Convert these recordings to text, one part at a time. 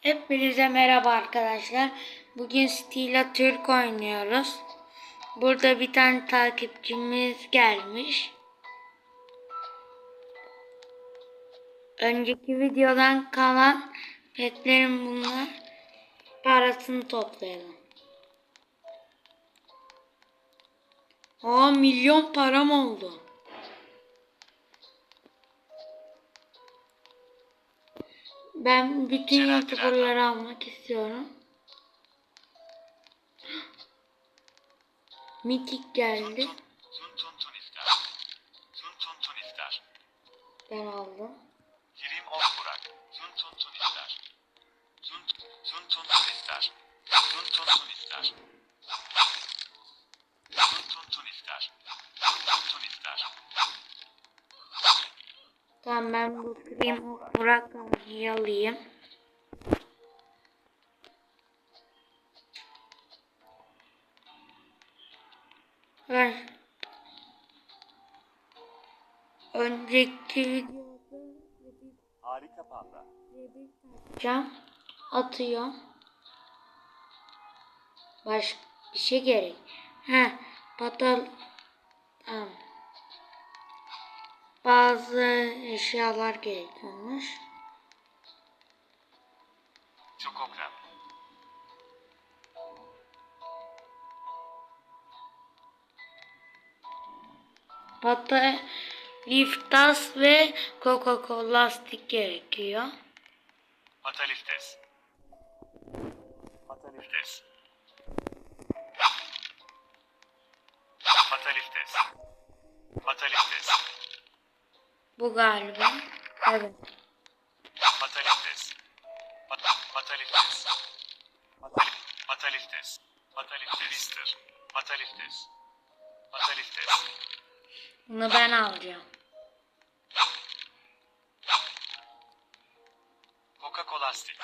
Hepinize merhaba arkadaşlar. Bugün Stila Türk oynuyoruz. Burada bir tane takipçimiz gelmiş. Önceki videodan kalan petlerin bunlar. Parasını toplayalım. Aa milyon param oldu. Ben bütün youtuberları almak istiyorum. Mitik geldi. Ben aldım. Kirim of Burak. Tun tun tun iftar. Tun tun tun tun iftar. Tun tun tun iftar. Tun tun tun iftar. Tun tun tun iftar. Tamam ben bu krem Burak abiyi alayım. Ver. Önceki videoda Harika panda. Cam atıyor. Baş bir şey gerek. Ha, patal tamam. Bazı eşyalar gerekiyormuş. Çokokrem. Pata liftas ve Coca-Cola stick gerekiyor. Pataliftes. Pataliftes. Pataliftes. Pataliftes. Bu galiba. Evet. Pataliftes. Patalif- Pataliftes. Pataliftes. Pataliftes. Pataliftes. Bunu ben alacağım. Coca-Cola stick.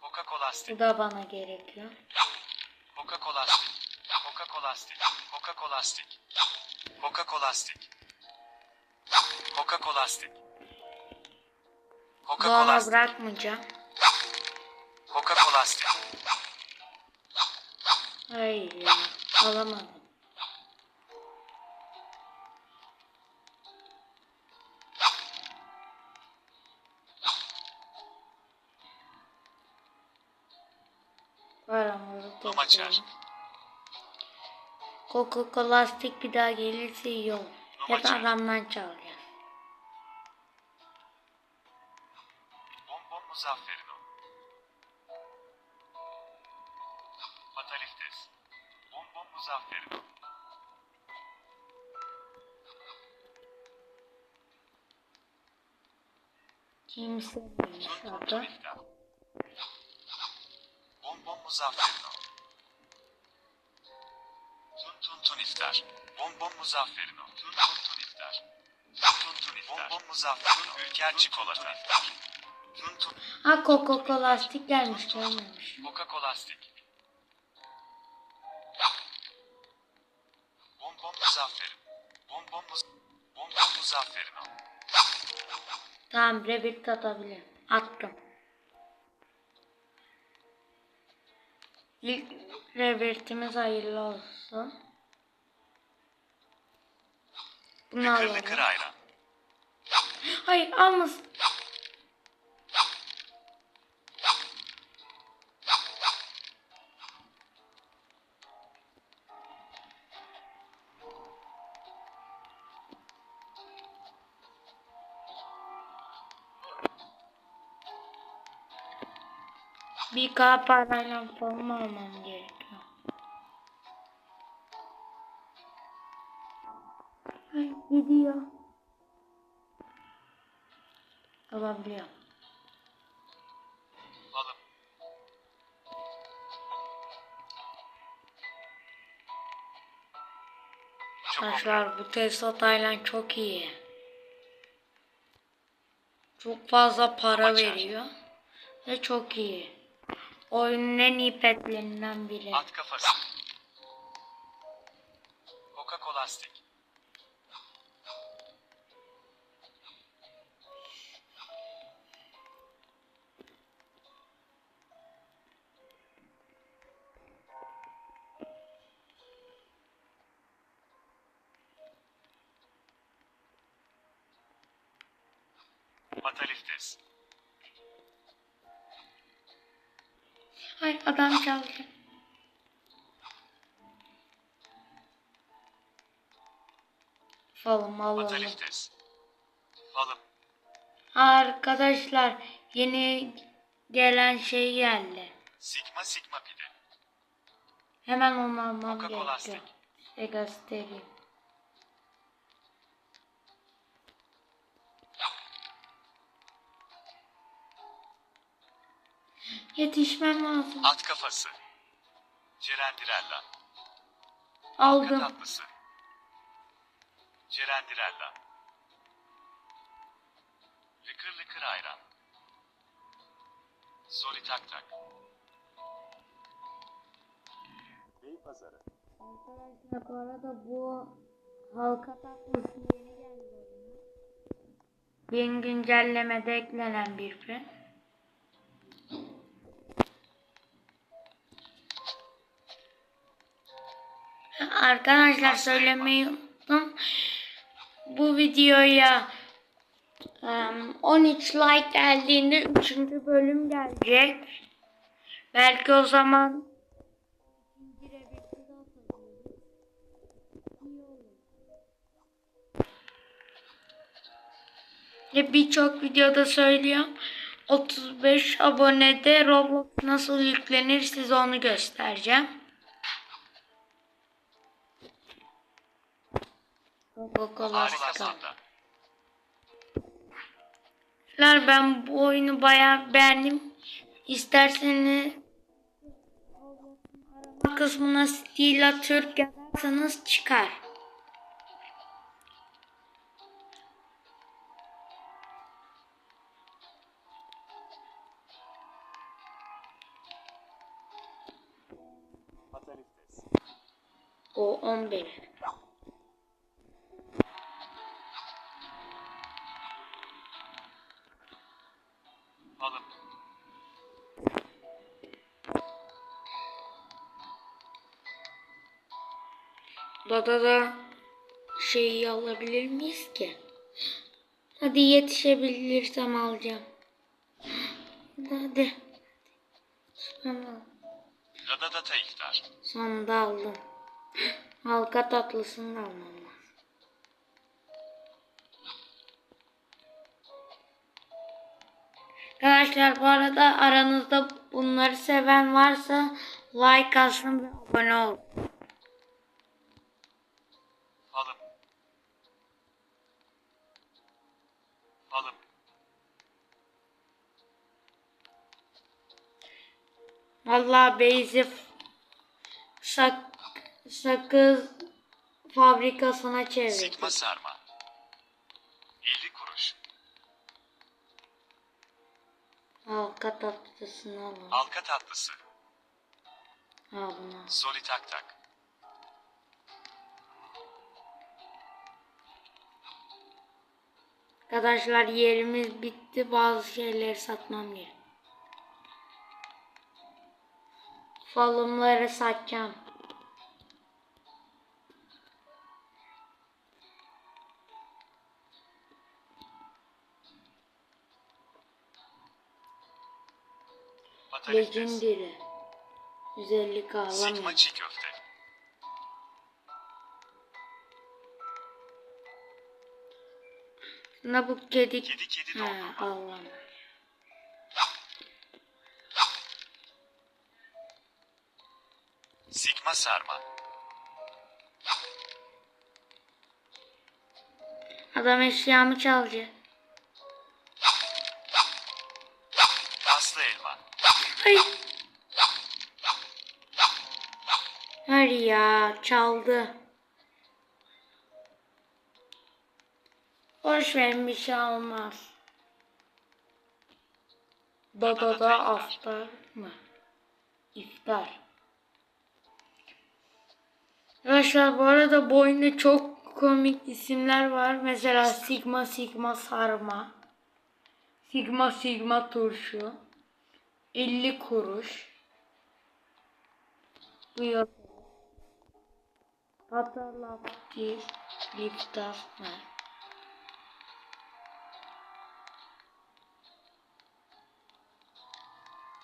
Coca-Cola stick. Bu da bana gerekiyor. Coca-Cola stick. Coca-Cola stick. Coca-Cola stick. Bu Coca-Cola ona stick. bırakmayacağım. Coca-Cola stick. Hayır ya. Alamadım. Paramızı Domaçer. toplayalım. Coca-Cola stick bir daha gelirse iyi olur. Hep Domaçer. adamdan çalacağız. Bonbon Muzafferino. Fataliftes. Bonbon Muzafferino. Adı. tun iftar. Bonbon Muzafferino. Tun tun tun iftar. Bonbon Muzafferino. Tun tun tun iftar. Tun tun tun iftar. Bonbon Muzafferino. Ülker çikolata iftar. Tun tun. Ha Coca-Cola stick gelmiş görmemiş. Coca-Cola stick. Bonbon Muzafferino. Bonbon Muz... Bonbon Muzafferino. Tamam birebir tatabilirim. Attım. İlk revertimiz hayırlı olsun. Bunu Lıkır alalım. lıkır ayran. Hayır almasın. Bir K parayla falan almam gerekiyor. Arkadaşlar bu Tesla Tayland çok iyi. Çok fazla para veriyor. Ve çok iyi. Oyunun en iyi petlerinden biri. At kafası. Fataliftes. Ay adam çaldı. Falım. Fataliftes. Falım. Arkadaşlar yeni gelen şey geldi. Sigma sigma pide. Hemen onu almam Coca-Cola gerekiyor. Size göstereyim. Yetişmem lazım. At kafası. Cerendirella. Halka Aldım. tatlısı. Cerendirella. Lıkır lıkır ayran. Soli tak tak. Beypazarı. Arkadaşlar bu arada bu halka tatlısı yeni geldi. Yeni güncellemede eklenen bir film. Arkadaşlar söylemeyi unuttum. Bu videoya em, 13 like geldiğinde 3. bölüm gelecek. Belki o zaman. Ve birçok videoda söylüyorum. 35 abonede Roblox nasıl yüklenir size onu göstereceğim. Arkadaşlar ben bu oyunu bayağı beğendim. İsterseniz kısmına Stila Türk yazarsanız çıkar. Falım. Dada'da şeyi alabilir miyiz ki? Hadi yetişebilirsem alacağım. Hadi. Tamam. Radadata iftar. Sonunda aldım. Halka tatlısını da almam Arkadaşlar bu arada aranızda bunları seven varsa like atsın ve abone olun. Falım. Falım. Vallahi Beyzi sak, sakız fabrikasına çevirdi. Sigma sarma. Halka tatlısını alalım. Halka tatlısı. Al bunu. Soli tak tak. Arkadaşlar yerimiz bitti. Bazı şeyleri satmam gerek. Falımları satacağım. Fataliftes. Legendary. 150 Sigma kahve. çiğ köfte. Ne bu kedi? Kedi kedi Ha, dondurma. Allah'ım. Sigma sarma. Adam eşyamı çalacak. Ay. Hayır ya çaldı. Boş verin bir şey. Dadada aftar mı? İftar. Arkadaşlar bu arada bu oyunda çok komik isimler var. Mesela Sigma Sigma Sarma. Sigma Sigma Turşu. 50 kuruş. Buyur. Patalatif liftafma.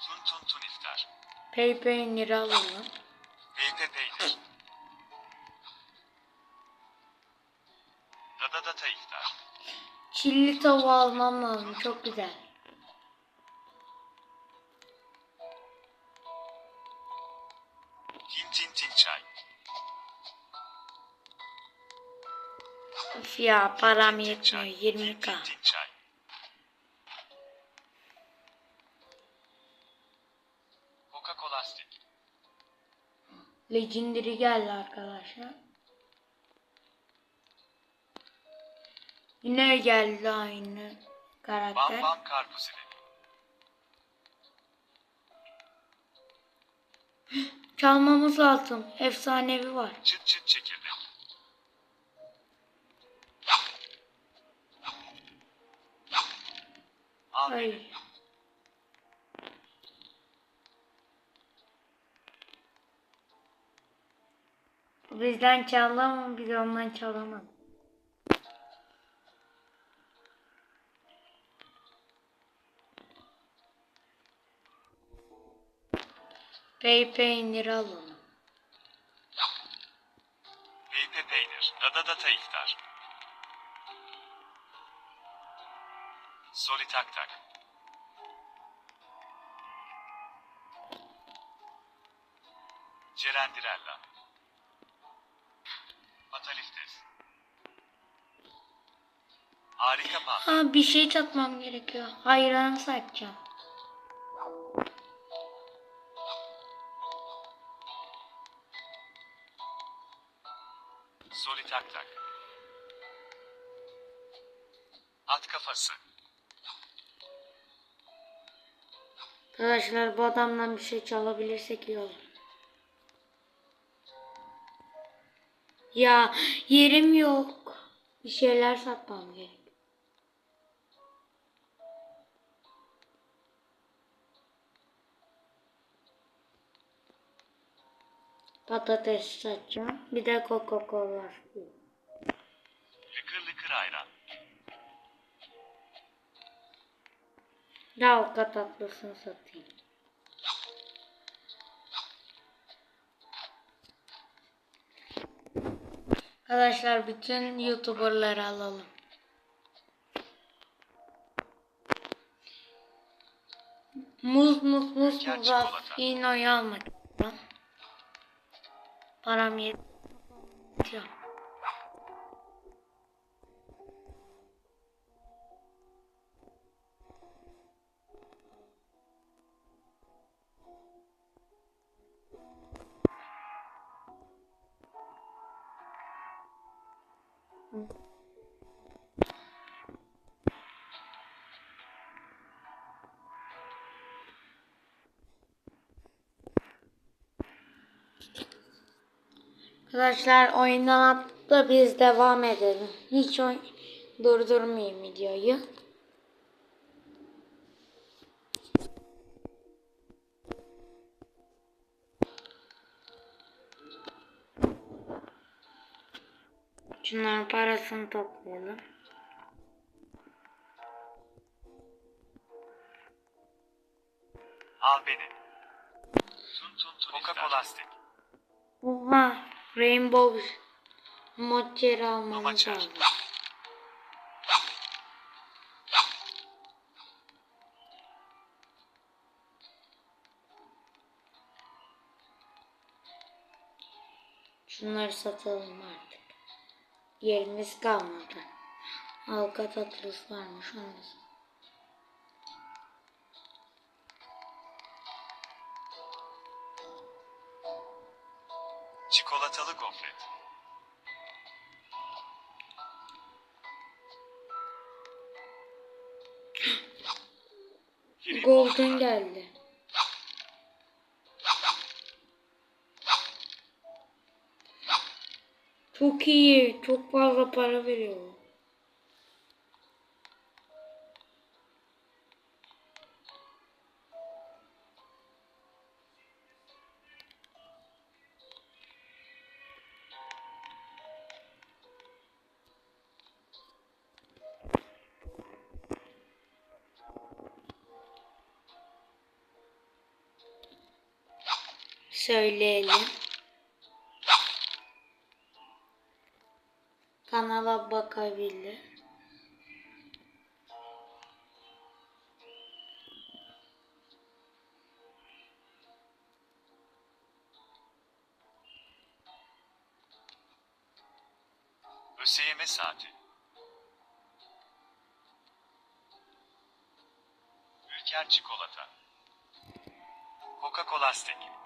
Tun tun tun iftar. Pay peyniri alalım. Pay pay peynir. Radadata iftar. Çilli tavuğu almam lazım. Çok güzel. Ya param yetmiyor. çay. 20k. Tin tin tin çay. Coca-Cola stick. Legendary geldi arkadaşlar. Yine geldi aynı karakter. Bam bam karpuz. Çalmamız lazım. Efsanevi var. Çıt çıt çekirdek. Al Ay. beni. Bizden çaldı ama biz ondan çalamadık. Pey peyniri alalım. Şey satmam gerekiyor. Hayranı satacağım. Soli tak tak. At kafası. Arkadaşlar bu adamdan bir şey çalabilirsek iyi olur. Ya yerim yok. Bir şeyler satmam gerek. Patates satacağım. Bir de Coca-Cola. Lıkır lıkır ayran. Dalga tatlısını satayım. Arkadaşlar bütün YouTuber'ları alalım. Muz muz muz muz. Fino'yu almak. Param yetiyor. Arkadaşlar oyundan da biz devam edelim. Hiç durdurmayayım videoyu. Şunların parasını toplayalım. Rainbow Moçeri almamız Nomaçer. lazım. Şunları satalım artık. Yerimiz kalmadı. Halka tatlısı varmış onu Monster. geldi. Çok iyi. Çok fazla para veriyor. Söyleyelim. Kanala bakabilir. ÖSYM saati. Ülker çikolata. Coca-Cola Stek.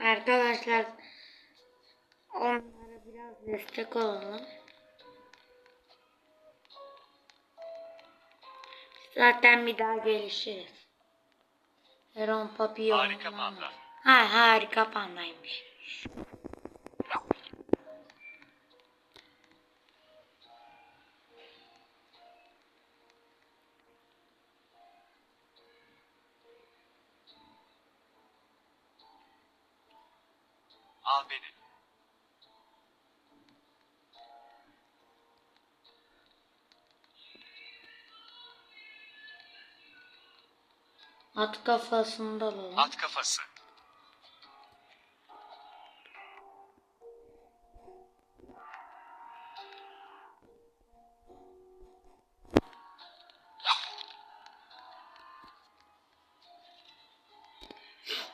Arkadaşlar onlara biraz destek olalım. Zaten bir daha gelişiriz. Heron Papillon. Harika panda. Ha harika pandaymış. Al beni. At kafasında alalım. At kafası.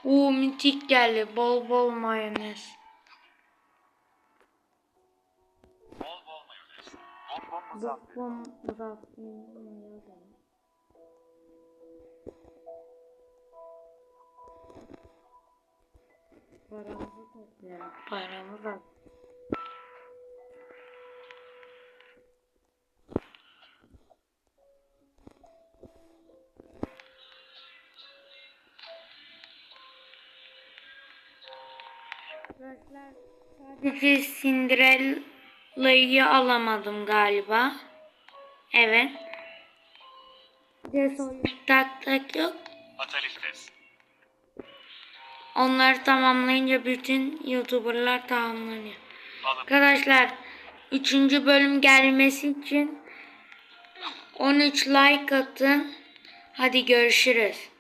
Oo mitik geldi. Bol bol mayonez. Bol bol mayonez. Bonbon Bu muzaffer. Paramızı toplayalım. Paramızı Arkadaşlar sadece Cinderella'yı alamadım galiba. Evet. Tak tak yok. Ataliftes. Onları tamamlayınca bütün YouTuber'lar tamamlanıyor. Arkadaşlar 3. bölüm gelmesi için 13 like atın. Hadi görüşürüz.